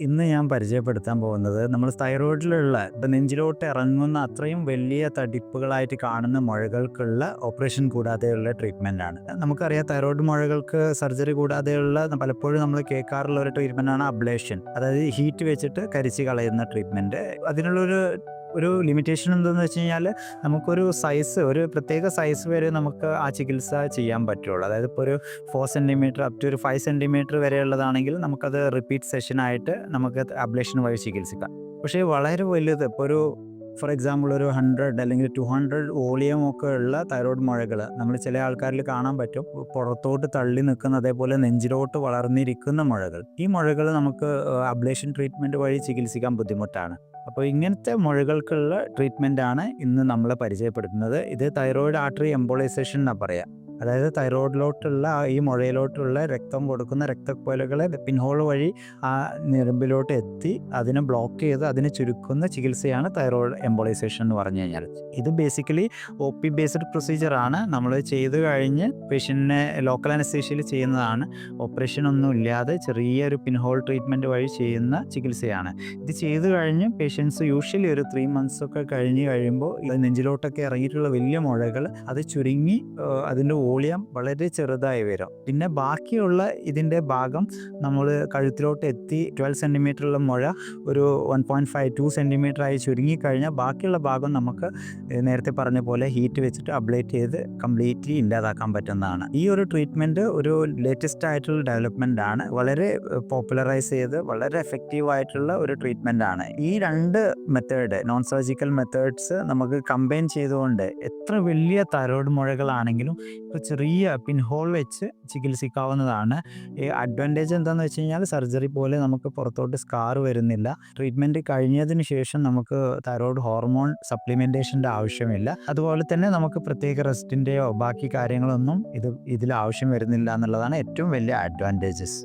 ഇന്ന് ഞാൻ പരിചയപ്പെടുത്താൻ പോകുന്നത് നമ്മൾ തൈറോയിഡിലുള്ള ഇപ്പം നെഞ്ചിലോട്ട് ഇറങ്ങുന്ന അത്രയും വലിയ തടിപ്പുകളായിട്ട് കാണുന്ന മുഴകൾക്കുള്ള ഓപ്പറേഷൻ കൂടാതെയുള്ള ട്രീറ്റ്മെന്റാണ്. നമുക്കറിയാം തൈറോയിഡ് മുഴകൾക്ക് സർജറി കൂടാതെയുള്ള പലപ്പോഴും നമ്മൾ കേൾക്കാറുള്ള ഒരു ട്രീറ്റ്മെന്റാണ് അബ്ലേഷൻ. അതായത് ഹീറ്റ് വെച്ചിട്ട് കരിച്ച് കളയുന്ന ട്രീറ്റ്മെന്റ്. അതിനുള്ളൊരു ഒരു ലിമിറ്റേഷൻ എന്തെന്ന് വെച്ച് കഴിഞ്ഞാൽ നമുക്കൊരു സൈസ് ഒരു പ്രത്യേക സൈസ് വരെ നമുക്ക് ആ ചികിത്സ ചെയ്യാൻ പറ്റുള്ളൂ. അതായത് ഇപ്പോൾ ഒരു ഫോർ സെന്റിമീറ്റർ അപ് ടു ഒരു ഫൈവ് സെന്റിമീറ്റർ വരെയുള്ളതാണെങ്കിൽ നമുക്കത് റിപ്പീറ്റ് സെഷനായിട്ട് നമുക്ക് അബ്ലേഷൻ വഴി ചികിത്സിക്കാം. പക്ഷേ വളരെ വലുത് ഇപ്പോൾ ഒരു ഫോർ എക്സാമ്പിൾ ഒരു ഹൺഡ്രഡ് അല്ലെങ്കിൽ ടു ഹൺഡ്രഡ് വോളിയം ഒക്കെ ഉള്ള തൈറോയ്ഡ് മുഴകൾ നമ്മൾ ചില ആൾക്കാരിൽ കാണാൻ പറ്റും. പുറത്തോട്ട് തള്ളി നിൽക്കുന്ന അതേപോലെ നെഞ്ചിലോട്ട് വളർന്നിരിക്കുന്ന മുഴകൾ. ഈ മുഴകൾ നമുക്ക് അബ്ലേഷൻ ട്രീറ്റ്മെന്റ് വഴി ചികിത്സിക്കാൻ ബുദ്ധിമുട്ടാണ്. അപ്പോൾ ഇങ്ങനത്തെ മുഴകൾക്കുള്ള ട്രീറ്റ്മെന്റ് ആണ് ഇന്ന് നമ്മൾ പരിചയപ്പെടുത്തുന്നത്. ഇത് തൈറോയിഡ് ആർട്ടറി എംബോളൈസേഷൻ എന്നാണ് പറയുക അതായത് തൈറോയിഡിലോട്ടുള്ള ഈ മുഴയിലോട്ടുള്ള രക്തം കൊടുക്കുന്ന രക്തക്കുഴലുകളെ പിൻഹോൾ വഴി ആ ഞരമ്പിലോട്ട് എത്തി അതിനെ ബ്ലോക്ക് ചെയ്ത് അതിനെ ചുരുക്കുന്ന ചികിത്സയാണ് തൈറോയിഡ് എംബോളൈസേഷൻ എന്ന് പറഞ്ഞു കഴിഞ്ഞാൽ ഇത് ബേസിക്കലി ഒ പി ബേസ്ഡ് പ്രൊസീജിയറാണ് നമ്മൾ ചെയ്ത് കഴിഞ്ഞ് പേഷ്യന്റിനെ ലോക്കൽ അനസ്തേഷ്യയിൽ ചെയ്യുന്നതാണ്. ഓപ്പറേഷൻ ഒന്നും ഇല്ലാതെ ചെറിയൊരു പിൻഹോൾ ട്രീറ്റ്മെന്റ് വഴി ചെയ്യുന്ന ചികിത്സയാണ്. ഇത് ചെയ്തു കഴിഞ്ഞ് പേഷ്യൻസ് യൂഷ്വലി ഒരു ത്രീ മന്ത്സ് ഒക്കെ കഴിഞ്ഞ് കഴിയുമ്പോൾ നെഞ്ചിലോട്ടൊക്കെ ഇറങ്ങിയിട്ടുള്ള വലിയ മുഴകൾ അത് ചുരുങ്ങി അതിന്റെ വോളിയം വളരെ ചെറുതായി വരും. പിന്നെ ബാക്കിയുള്ള ഇതിന്റെ ഭാഗം നമ്മൾ കഴുത്തിലോട്ട് എത്തി ട്വൽവ് സെന്റിമീറ്ററുള്ള മുഴ ഒരു one point five two centimetre ആയി ചുരുങ്ങി കഴിഞ്ഞാൽ ബാക്കിയുള്ള ഭാഗം നമുക്ക് നേരത്തെ പറഞ്ഞ പോലെ ഹീറ്റ് വെച്ചിട്ട് അപ്ലേറ്റ് ചെയ്ത് കംപ്ലീറ്റ്ലി ഇല്ലാതാക്കാൻ പറ്റുന്നതാണ്. ഈ ഒരു ട്രീറ്റ്മെന്റ് ഒരു ലേറ്റസ്റ്റ് ആയിട്ടുള്ള ഡെവലപ്മെന്റ് ആണ്. വളരെ പോപ്പുലറൈസ് ചെയ്ത് വളരെ എഫക്റ്റീവ് ആയിട്ടുള്ള ഒരു ട്രീറ്റ്മെന്റ് ആണ്. ഈ രണ്ട് മെത്തേഡ് നോൺ സർജിക്കൽ മെത്തേഡ്സ് നമുക്ക് കമ്പൈൻ ചെയ്തുകൊണ്ട് എത്ര വലിയ തൈറോയ്ഡ് മുഴകളാണെങ്കിലും ഇപ്പോൾ ചെറിയ പിൻഹോൾ വെച്ച് ചികിത്സിക്കാവുന്നതാണ്. അഡ്വാന്റേജ് എന്താണെന്ന് വെച്ച് കഴിഞ്ഞാൽ സർജറി പോലെ നമുക്ക് പുറത്തോട്ട് സ്കാർ വരുന്നില്ല. ട്രീറ്റ്മെന്റ് കഴിഞ്ഞതിന് ശേഷം നമുക്ക് തൈറോയ്ഡ് ഹോർമോൺ സപ്ലിമെന്റേഷന്റെ ആവശ്യമില്ല. അതുപോലെ തന്നെ നമുക്ക് പ്രത്യേക റെസ്റ്റിന്റെയോ ബാക്കി കാര്യങ്ങളൊന്നും ഇത് ഇതിൽ ആവശ്യം വരുന്നില്ല എന്നുള്ളതാണ് ഏറ്റവും വലിയ അഡ്വാന്റേജസ്.